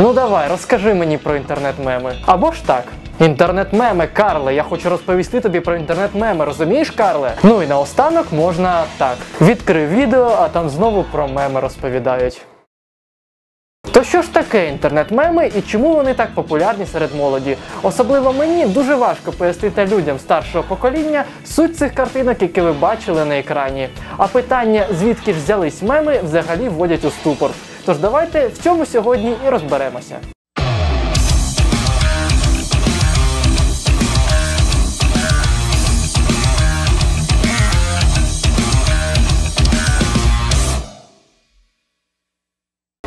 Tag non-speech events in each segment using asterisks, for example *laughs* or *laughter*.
Ну давай, розкажи мені про інтернет-меми. Або ж так. Інтернет-меми, Карле, я хочу розповісти тобі про інтернет-меми, розумієш, Карле? Ну і наостанок можна так. Відкрив відео, а там знову про меми розповідають. То що ж таке інтернет-меми і чому вони так популярні серед молоді? Особливо мені дуже важко пояснити людям старшого покоління суть цих картинок, які ви бачили на екрані. А питання, звідки ж взялись меми, взагалі вводять у ступор. Тож давайте в цьому сьогодні і розберемося.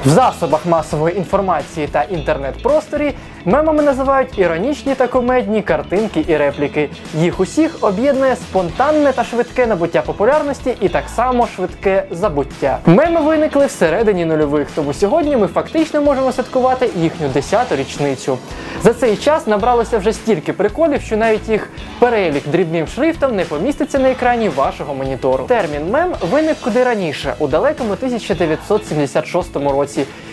В засобах масової інформації та інтернет-просторі мемами називають іронічні та комедні картинки і репліки. Їх усіх об'єднує спонтанне та швидке набуття популярності і так само швидке забуття. Меми виникли всередині нульових, тому сьогодні ми фактично можемо святкувати їхню 10-ту річницю. За цей час набралося вже стільки приколів, що навіть їх перелік дрібним шрифтом не поміститься на екрані вашого монітору. Термін мем виник куди раніше, у далекому 1976 році,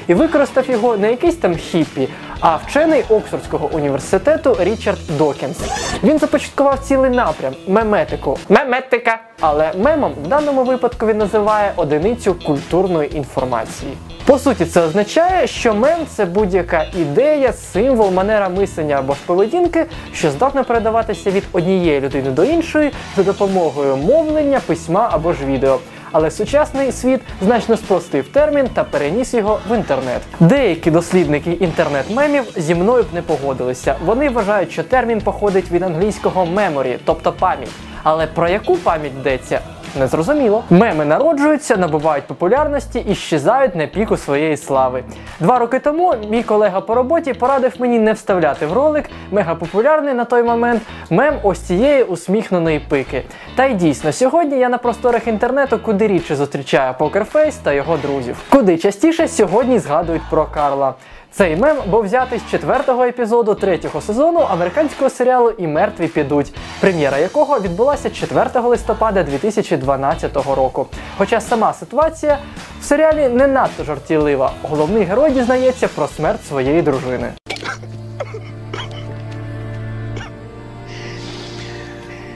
і використав його не якийсь там хіппі, а вчений Оксфордського університету Річард Докінс. Він започаткував цілий напрям меметику. Меметика. Але мемом в даному випадку він називає одиницю культурної інформації. По суті, це означає, що мем це будь-яка ідея, символ, манера мислення або ж поведінки, що здатна передаватися від однієї людини до іншої за допомогою мовлення, письма або ж відео. Але сучасний світ значно спростив термін та переніс його в інтернет. Деякі дослідники інтернет-мемів зі мною б не погодилися. Вони вважають, що термін походить від англійського memory, тобто пам'ять. Але про яку пам'ять йдеться? Незрозуміло. Меми народжуються, набувають популярності і щезають на піку своєї слави. Два роки тому мій колега по роботі порадив мені не вставляти в ролик мегапопулярний на той момент мем ось цієї усміхненої пики. Та й дійсно, сьогодні я на просторах інтернету куди рідше зустрічаю покерфейс та його друзів. Куди частіше сьогодні згадують про Карла. Цей мем був взятий з четвертого епізоду третього сезону американського серіалу І мертві підуть, прем'єра якого відбулася 4 листопада 2012 року. Хоча сама ситуація в серіалі не надто жартівлива. Головний герой дізнається про смерть своєї дружини.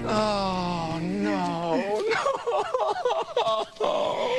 Oh no. *laughs*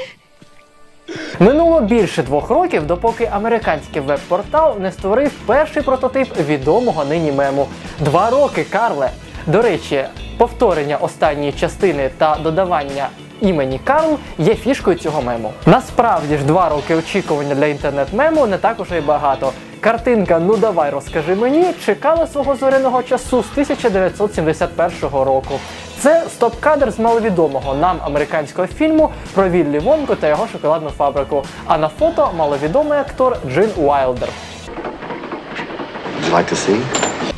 Минуло більше двох років, допоки американський веб-портал не створив перший прототип відомого нині мему. Два роки, Карле. До речі, повторення останньої частини та додавання імені Карл є фішкою цього мему. Насправді ж два роки очікування для інтернет-мему не так уже й багато. Картинка Ну давай розкажи мені чекала свого зоряного часу з 1971 року. Це стоп-кадр з маловідомого нам американського фільму про Віллі Вонку та його шоколадну фабрику. А на фото маловідомий актор Джин Уайлдер. Would you like to see?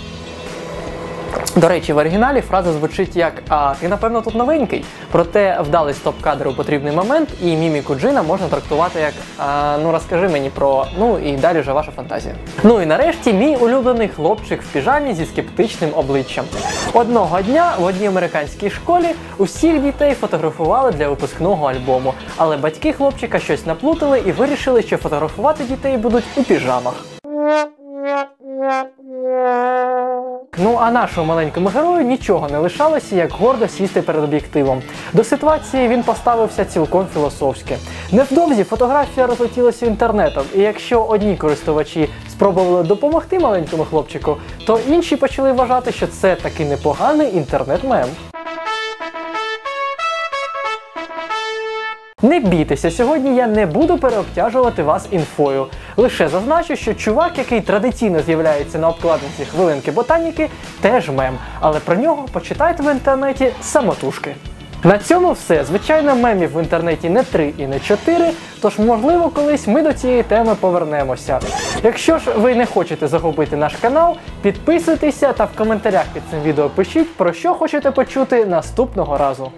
До речі, в оригіналі фраза звучить як А ти напевно тут новенький. Проте вдалий стоп-кадр у потрібний момент, і міміку Джина можна трактувати як а, ну розкажи мені про ну і далі вже ваша фантазія. Ну і нарешті мій улюблений хлопчик в піжамі зі скептичним обличчям. Одного дня в одній американській школі усіх дітей фотографували для випускного альбому, але батьки хлопчика щось наплутали і вирішили, що фотографувати дітей будуть у піжамах. Ну а нашому маленькому герою нічого не лишалося, як гордо сісти перед об'єктивом. До ситуації він поставився цілком філософськи. Невдовзі фотографія розлетілася інтернетом, і якщо одні користувачі спробували допомогти маленькому хлопчику, то інші почали вважати, що це таки непоганий інтернет-мем. Не бійтеся, сьогодні я не буду переобтяжувати вас інфою. Лише зазначу, що чувак, який традиційно з'являється на обкладинці хвилинки ботаніки, теж мем, але про нього почитайте в інтернеті самотужки. На цьому все. Звичайно, мемів в інтернеті не три і не чотири, тож, можливо, колись ми до цієї теми повернемося. Якщо ж ви не хочете загубити наш канал, підписуйтеся та в коментарях під цим відео пишіть, про що хочете почути наступного разу.